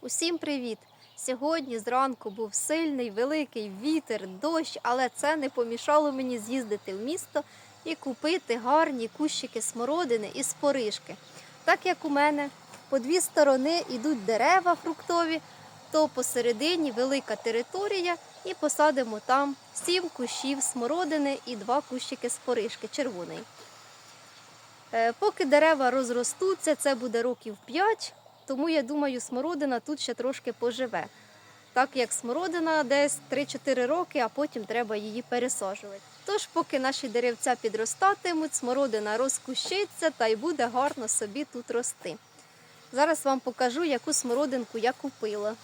Усім привіт! Сьогодні зранку був сильний великий вітер, дощ, але це не помішало мені з'їздити в місто і купити гарні кущики смородини і споришки. Так як у мене по дві сторони йдуть дерева фруктові, то посередині велика територія і посадимо там сім кущів смородини і два кущики споришки червоної. Е, Поки дерева розростуться, це буде років 5, тому я думаю, смородина тут ще трошки поживе. Так як смородина десь 3-4 роки, а потім треба її пересаджувати. Тож, поки наші деревця підростатимуть, смородина розкущиться та й буде гарно собі тут рости. Зараз вам покажу, яку смородинку я купила.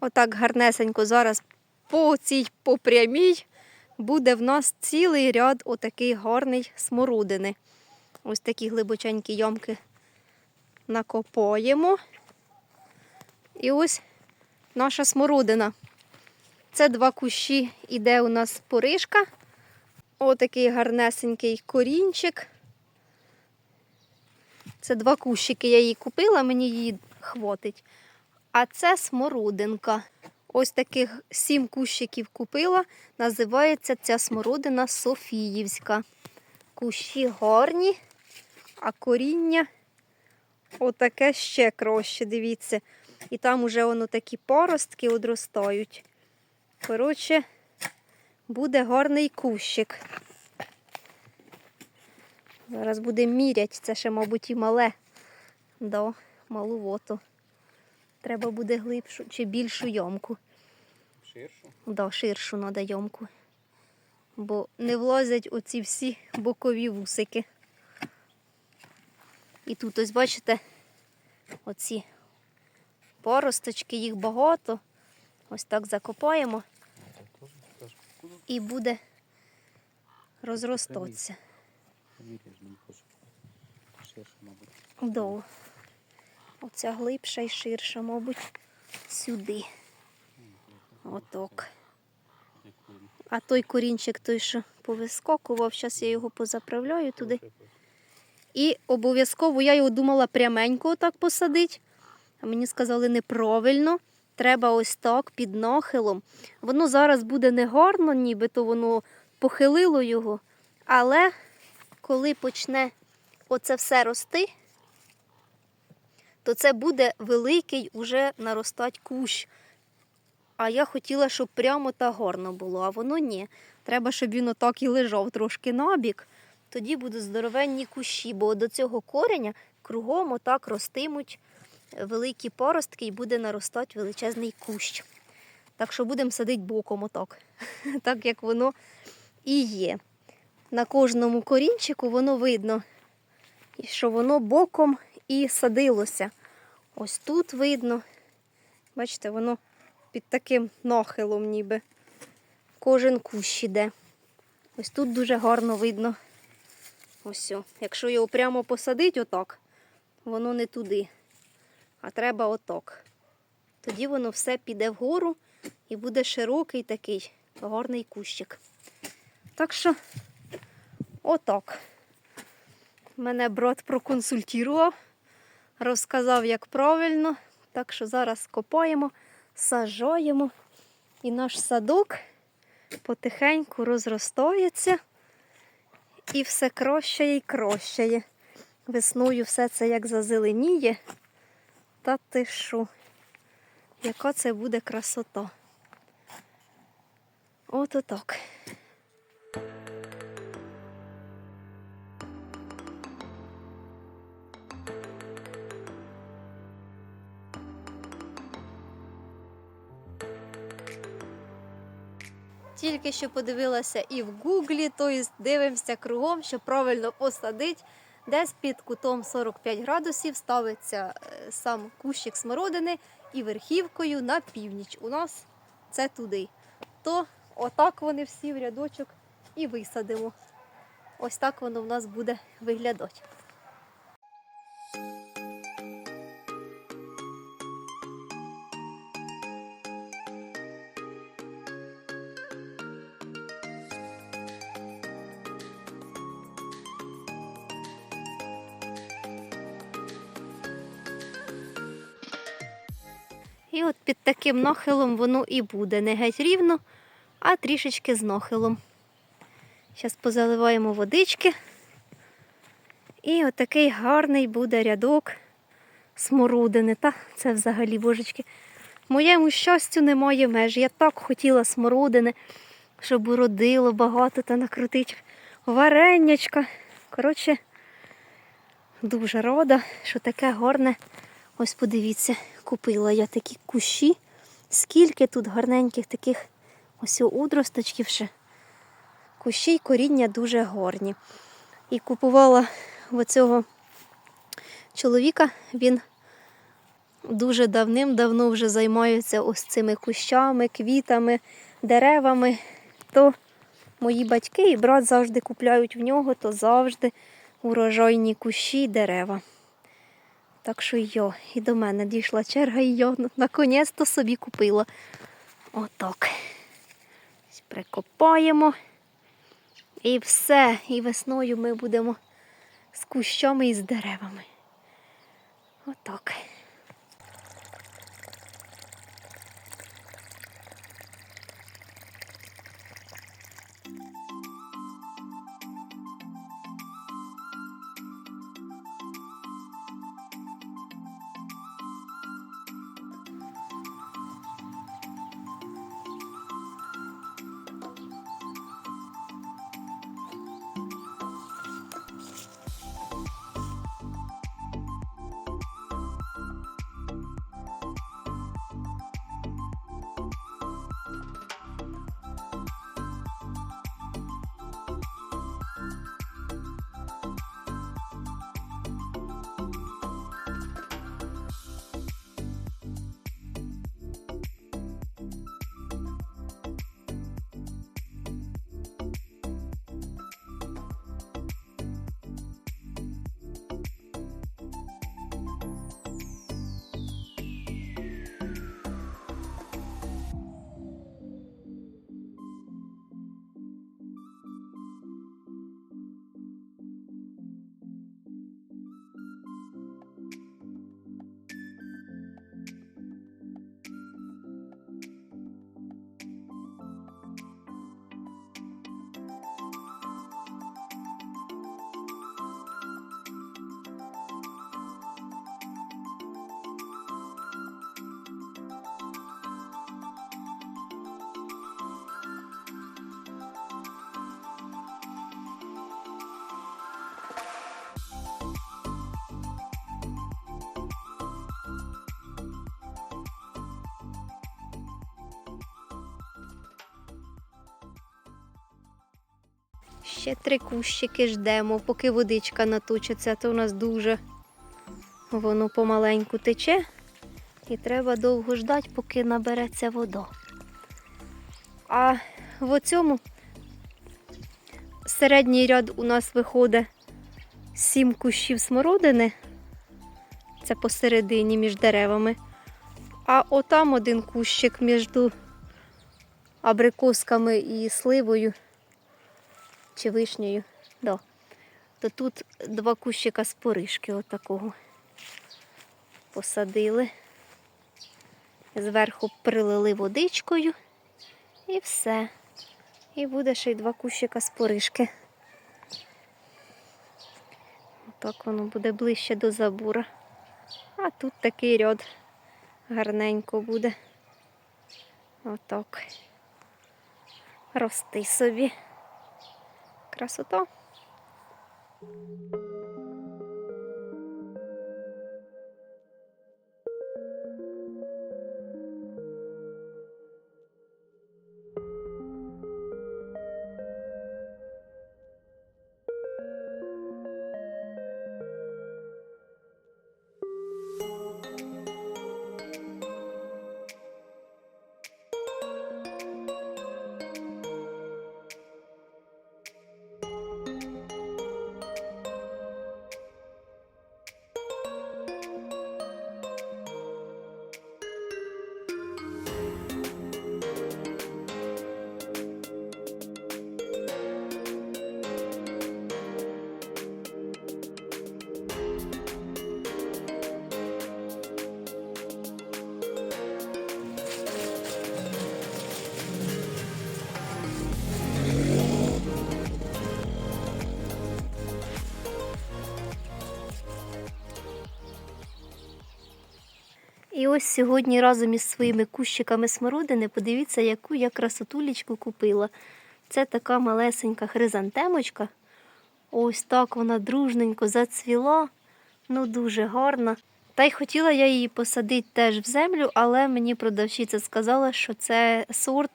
Отак гарнесенько зараз по цій по прямій буде в нас цілий ряд отакий гарний смородини. Ось такі глибоченькі ямки накопаємо. І ось наша смородина. Це два кущі іде у нас поришка. Отакий гарнесенький корінчик. Це два кущики я її купила, мені її хватить. А це смородинка. Ось таких сім кущиків купила. Називається ця смородина Софіївська. Кущі гарні, а коріння отаке ще краще, дивіться. І там уже воно такі паростки одростають. Коротше, буде гарний кущик. Зараз будемо міряти, це ще, мабуть, і мале. Да, малувато. Треба буде глибшу чи більшу йомку. Ширшу? Да, ширшу треба йомку. Бо не влазять оці всі бокові вусики. І тут ось бачите, оці поросточки, їх багато. Ось так закопаємо і буде розростатися. Да. Оця глибша і ширша, мабуть, сюди. Прикольно. А той корінчик, той, що повискокував, зараз я його позаправляю туди. І обов'язково я його думала пряменько отак посадити. А мені сказали неправильно. Треба ось так під нахилом. Воно зараз буде не гарно, нібито воно похилило його. Але коли почне оце все рости, то це буде великий уже наростать кущ. А я хотіла, щоб прямо та гарно було, а воно ні. Треба, щоб він отак і лежав трошки набік. Тоді будуть здоровенні кущі, бо до цього кореня кругом отак ростимуть великі поростки і буде наростати величезний кущ. Так що будемо садити боком отак, так як воно і є. На кожному корінчику воно видно, що воно боком і садилося. Ось тут видно. Бачите, воно під таким нахилом ніби. Кожен кущ іде. Ось тут дуже гарно видно. Ось. Якщо його прямо посадити отак, воно не туди. А треба отак. Тоді воно все піде вгору і буде широкий такий гарний кущик. Так що, отак. Мене брат проконсультував, розказав, як правильно. Так що зараз копаємо, сажаємо. І наш садок потихеньку розростається і все крощає і крощає. Весною все це як зазеленіє. Та ти що? Яка це буде красота? От отак. Тільки що подивилася і в гуглі, тобто дивимося кругом, що правильно посадити. Десь під кутом 45 градусів ставиться е, сам кущик смородини і верхівкою на північ. У нас це туди. То отак вони всі в рядочок і висадимо. Ось так воно в нас буде виглядати. І от під таким нахилом воно і буде. Не геть рівно, а трішечки з нахилом. Зараз позаливаємо водички. І отакий гарний буде рядок смородини. Та це взагалі, божечки. Моєму щастю немає меж. Я так хотіла смородини, щоб уродило багато та накрутить варенячка. Коротше, дуже рада, що таке гарне. Ось подивіться, купила я такі кущі. Скільки тут гарненьких таких ось удросточків ще. Кущі й коріння дуже гарні. І купувала в оцього чоловіка, він дуже давним-давно вже займається ось цими кущами, квітами, деревами. То мої батьки і брат завжди купляють в нього, то завжди урожайні кущі й дерева. Так що йо, і до мене дійшла черга, і йо наконець-то собі купила. Отак. Прикопаємо. І все. І весною ми будемо з кущами і з деревами. Отак. Ще три кущики ждемо, поки водичка наточиться, то у нас дуже воно помаленьку тече. І треба довго ждати, поки набереться вода. А в оцьому середній ряд у нас виходить сім кущів смородини. Це посередині між деревами. А отам один кущик між абрикосками і сливою чи вишнею. Да. То тут два кущика з поришки отакого посадили. Зверху прилили водичкою і все. І буде ще й два кущика з поришки. Так воно буде ближче до забура. А тут такий ряд гарненько буде. Отак. Рости собі. Красота. Ось сьогодні разом із своїми кущиками смородини, подивіться, яку я красотулечку купила. Це така малесенька хризантемочка. Ось так вона дружненько зацвіла. Ну, дуже гарна. Та й хотіла я її посадити теж в землю, але мені продавщиця сказала, що це сорт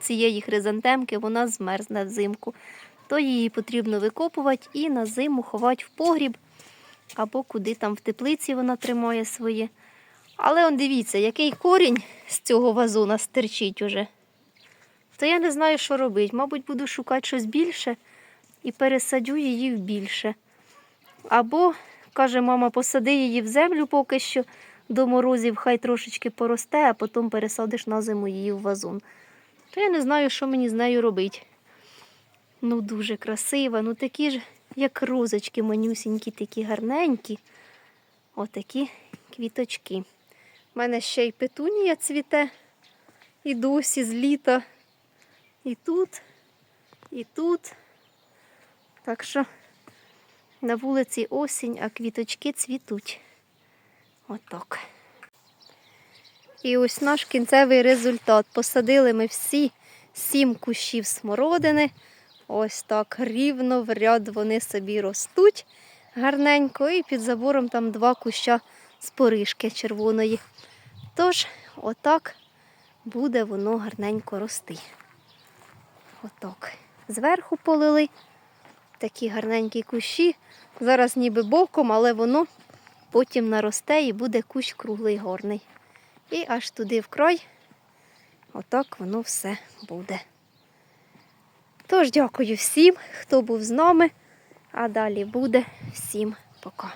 цієї хризантемки, вона змерзне взимку. То її потрібно викопувати і на зиму ховати в погріб або куди там в теплиці вона тримає своє. Але он дивіться, який корінь з цього вазона стерчить уже. То я не знаю, що робити. Мабуть, буду шукати щось більше і пересадю її в більше. Або, каже мама, посади її в землю поки що до морозів, хай трошечки поросте, а потім пересадиш на зиму її в вазон. То я не знаю, що мені з нею робити. Ну, дуже красива, ну такі ж, як розочки манюсінькі, такі гарненькі. Отакі квіточки. У мене ще й петунія цвіте. І досі з літа. І тут, і тут. Так що на вулиці осінь, а квіточки цвітуть. Отак. І ось наш кінцевий результат. Посадили ми всі сім кущів смородини. Ось так рівно в ряд вони собі ростуть гарненько. І під забором там два куща споришки червоної. Тож, отак буде воно гарненько рости. Отак. Зверху полили такі гарненькі кущі. Зараз ніби боком, але воно потім наросте і буде кущ круглий горний. І аж туди в край, отак воно все буде. Тож дякую всім, хто був з нами, а далі буде. Всім пока.